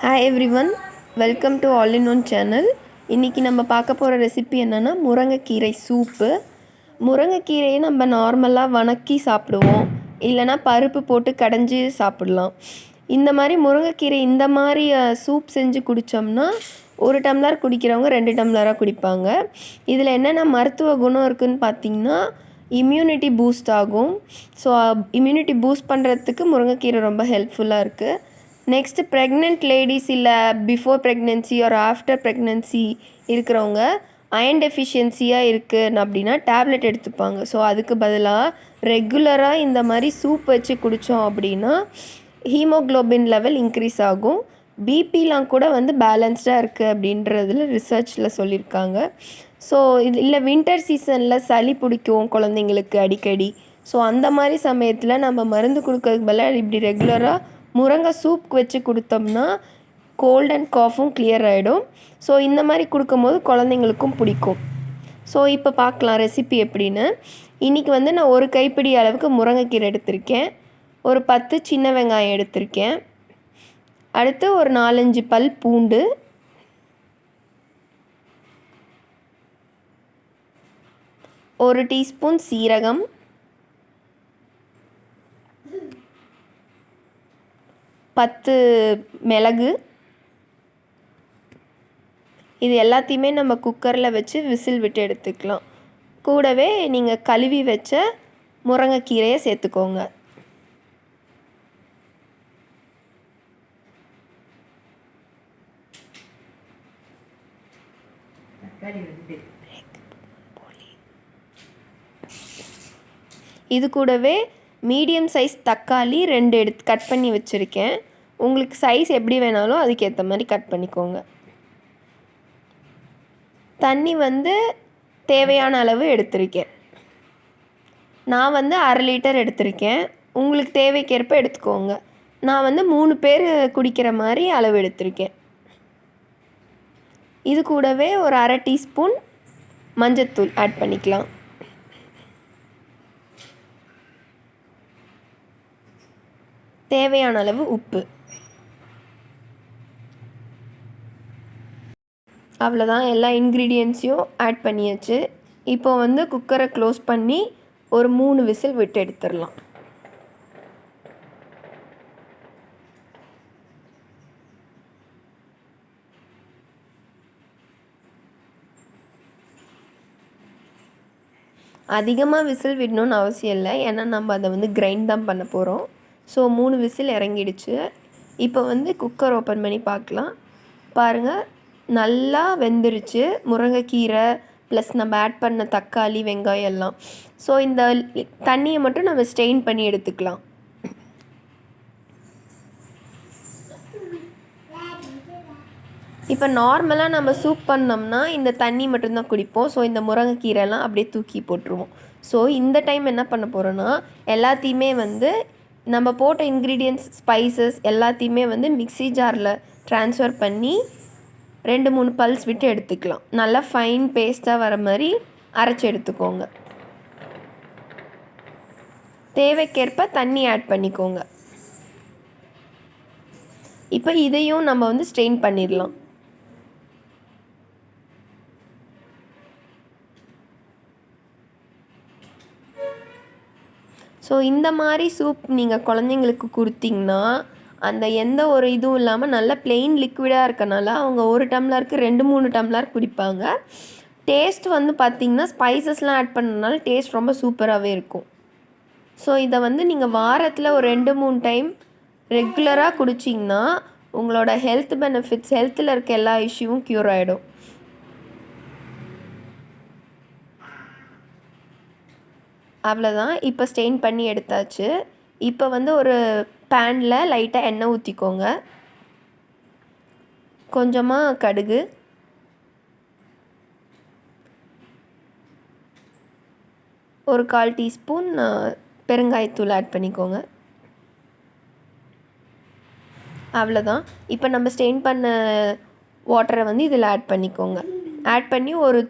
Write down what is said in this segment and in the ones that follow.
Hi everyone welcome to all in one channel இன்றைக்கி நம்ம பார்க்க போகிற ரெசிபி என்னென்னா முருங்கைக்கீரை சூப்பு முருங்கைக்கீரையை நம்ம நார்மலாக வணக்கி சாப்பிடுவோம். இல்லைனா பருப்பு போட்டு கடைஞ்சி சாப்பிட்லாம். இந்த மாதிரி முருங்கைக்கீரை இந்த மாதிரி சூப் செஞ்சு குடித்தோம்னா ஒரு டம்ளர் குடிக்கிறவங்க ரெண்டு டம்ளராக குடிப்பாங்க. இதில் என்னென்ன மருத்துவ குணம் இருக்குதுன்னு பார்த்தீங்கன்னா இம்யூனிட்டி பூஸ்ட் ஆகும். ஸோ இம்யூனிட்டி பூஸ்ட் பண்ணுறதுக்கு முருங்கைக்கீரை ரொம்ப ஹெல்ப்ஃபுல்லாக இருக்குது நெக்ஸ்ட்டு ப்ரெக்னென்ட் லேடிஸ் இல்லை பிஃபோர் ப்ரெக்னென்சி ஒரு ஆஃப்டர் ப்ரெக்னென்சி இருக்கிறவங்க அயன் டெஃபிஷியன்சியாக இருக்குது அப்படின்னா டேப்லெட் எடுத்துப்பாங்க. ஸோ அதுக்கு பதிலாக ரெகுலராக இந்த மாதிரி சூப் வச்சு குடித்தோம் அப்படின்னா ஹீமோக்ளோபின் லெவல் இன்க்ரீஸ் ஆகும். பிபிலாம் கூட வந்து பேலன்ஸ்டாக இருக்குது அப்படின்றதுல ரிசர்ச்சில் சொல்லியிருக்காங்க. ஸோ இது இல்லை வின்டர் சீசனில் சளி பிடிக்கும் குழந்தைங்களுக்கு அடிக்கடி. ஸோ அந்த மாதிரி சமயத்தில் நம்ம மருந்து கொடுக்கறதுக்கு பதிலாக இப்படி ரெகுலராக முருங்கை சூப் வச்சு கொடுத்தோம்னா கோல்ட் அண்ட் காஃபும் கிளியர் ஆகிடும் ஸோ இந்த மாதிரி கொடுக்கும்போது குழந்தைங்களுக்கும் பிடிக்கும். ஸோ இப்போ பார்க்கலாம் ரெசிபி எப்படின்னு. இன்றைக்கி வந்து நான் ஒரு கைப்பிடி அளவுக்கு முருங்கைக்கீரை எடுத்திருக்கேன். ஒரு பத்து சின்ன வெங்காயம் எடுத்திருக்கேன். அடுத்து ஒரு நாலஞ்சு பல் பூண்டு. ஒரு டீஸ்பூன் சீரகம். பத்து மிளகு. இது எல்லாத்தையுமே நம்ம குக்கரில் வச்சு விசில் விட்டு எடுத்துக்கலாம். கூடவே நீங்கள் கழுவி வச்ச முருங்கைக்கீரையை சேர்த்துக்கோங்க. இது கூடவே மீடியம் சைஸ் தக்காளி ரெண்டு எடுத்து கட் பண்ணி வச்சுருக்கேன். உங்களுக்கு சைஸ் எப்படி வேணாலும் அதுக்கேற்ற மாதிரி கட் பண்ணிக்கோங்க. தண்ணி வந்து தேவையான அளவு எடுத்திருக்கேன். நான் வந்து அரை லிட்டர் எடுத்திருக்கேன். உங்களுக்கு தேவைக்கேற்ப எடுத்துக்கோங்க. நான் வந்து மூணு பேர் குடிக்கிற மாதிரி அளவு எடுத்திருக்கேன். இது கூடவே ஒரு அரை டீஸ்பூன் மஞ்சத்தூள் ஆட் பண்ணிக்கலாம். தேவையான அளவு உப்பு. அவ்வளோதான். எல்லா இன்க்ரீடியன்ஸையும் ஆட் பண்ணியாச்சு. இப்போ வந்து குக்கரை க்ளோஸ் பண்ணி ஒரு மூணு விசில் விட்டு எடுத்துடலாம். அதிகமாக விசில் விடணும்னு அவசியம் இல்லை. ஏன்னா நம்ம அதை வந்து கிரைண்ட் தான் பண்ண போகிறோம் ஸோ மூணு விசில் இறங்கிடுச்சு. இப்போ வந்து குக்கர் ஓப்பன் பண்ணி பார்க்கலாம். பாருங்கள் நல்லா வெந்துருச்சு. முருங்கைக்கீரை ப்ளஸ் நம்ம ஆட் பண்ண தக்காளி வெங்காயம் எல்லாம். ஸோ இந்த தண்ணியை மட்டும் நம்ம ஸ்டெயின் பண்ணி எடுத்துக்கலாம். இப்போ நார்மலாக நம்ம சூப் பண்ணோம்னா இந்த தண்ணி மட்டும்தான் குடிப்போம். ஸோ இந்த முருங்கைக்கீரைலாம் அப்படியே தூக்கி போட்டுருவோம். ஸோ இந்த டைம் என்ன பண்ண போகிறோன்னா எல்லாத்தையுமே வந்து நம்ம போட்ட இன்க்ரீடியன்ஸ் ஸ்பைசஸ் எல்லாத்தையுமே வந்து மிக்சி ஜாரில் ட்ரான்ஸ்ஃபர் பண்ணி ரெண்டு மூணு பல்ஸ் விட்டு எடுத்துக்கலாம். நல்லா ஃபைன் பேஸ்ட்டாக வர மாதிரி அரைச்சி எடுத்துக்கோங்க. தேவைக்கேற்ப தண்ணி ஆட் பண்ணிக்கோங்க. இப்போ இதையும் நம்ம வந்து ஸ்ட்ரெயின் பண்ணிடலாம். ஸோ இந்த மாதிரி சூப் நீங்கள் குழந்தைங்களுக்கு கொடுத்தீங்கன்னா அந்த எந்த ஒரு இதுவும் இல்லாமல் நல்ல பிளெயின் லிக்விடாக இருக்கனால அவங்க ஒரு டம்ளருக்கு ரெண்டு மூணு டம்ளர் குடிப்பாங்க. டேஸ்ட் வந்து பார்த்திங்கன்னா ஸ்பைசஸ்லாம் ஆட் பண்ணனால டேஸ்ட் ரொம்ப சூப்பராகவே இருக்கும். ஸோ இதை வந்து நீங்கள் வாரத்தில் ஒரு ரெண்டு மூணு டைம் ரெகுலராக குடிச்சிங்கன்னா உங்களோட ஹெல்த் பெனிஃபிட்ஸ் ஹெல்த்தில் இருக்க எல்லா இஷ்யூவும் க்யூர் ஆகிடும் அவ்வளோதான் இப்போ ஸ்டெயின் பண்ணி எடுத்தாச்சு. இப்போ வந்து ஒரு பேனில் லைட்டாக எண்ணெய் ஊற்றிக்கோங்க கொஞ்சமாக கடுகு. ஒரு கால் டீஸ்பூன் பெருங்காயத்தூள் ஆட் பண்ணிக்கோங்க. அவ்வளோதான் இப்போ நம்ம ஸ்டெயின் பண்ண வாட்டரை வந்து இதில் ஆட் பண்ணிக்கோங்க. ஆட் பண்ணி ஒரு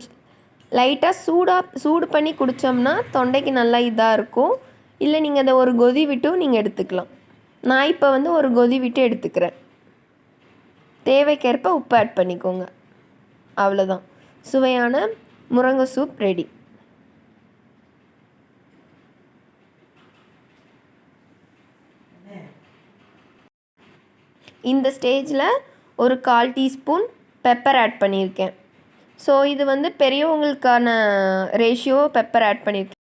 லைட்டாக சூடாக சூடு பண்ணி குடித்தோம்னா தொண்டைக்கு நல்லா இதாக இருக்கும். இல்லை நீங்கள் அதை ஒரு கொதி விட்டும் நீங்கள் எடுத்துக்கலாம். நான் இப்போ வந்து ஒரு கொதி விட்டு எடுத்துக்கிறேன். தேவைக்கேற்ப உப்பு ஆட் பண்ணிக்கோங்க. அவ்வளோதான் சுவையான முருங்கை சூப் ரெடி இந்த ஸ்டேஜில் ஒரு கால் டீஸ்பூன் பெப்பர் ஆட் பண்ணியிருக்கேன். ஸோ இது வந்து பெரியவங்களுக்கான ரேஷியோ பெப்பர் ஆட் பண்ணியிருக்கேன்.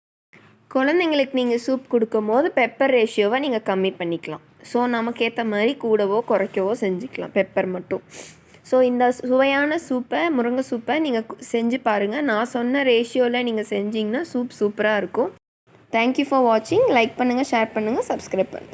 குழந்தைங்களுக்கு நீங்கள் சூப் கொடுக்கும் போது பெப்பர் ரேஷியோவை நீங்கள் கம்மி பண்ணிக்கலாம். ஸோ நமக்கு ஏற்ற மாதிரி கூடவோ குறைக்கவோ செஞ்சுக்கலாம். பெப்பர் மட்டும். ஸோ இந்த சுவையான சூப்பை முருங்கை சூப்பை நீங்கள் செஞ்சு பாருங்கள் நான் சொன்ன ரேஷியோவில் நீங்கள் செஞ்சிங்கன்னா சூப் சூப்பராக இருக்கும். தேங்க்யூ ஃபார் வாட்சிங் லைக் பண்ணுங்கள் ஷேர் பண்ணுங்கள் சப்ஸ்கிரைப் பண்ணுங்கள்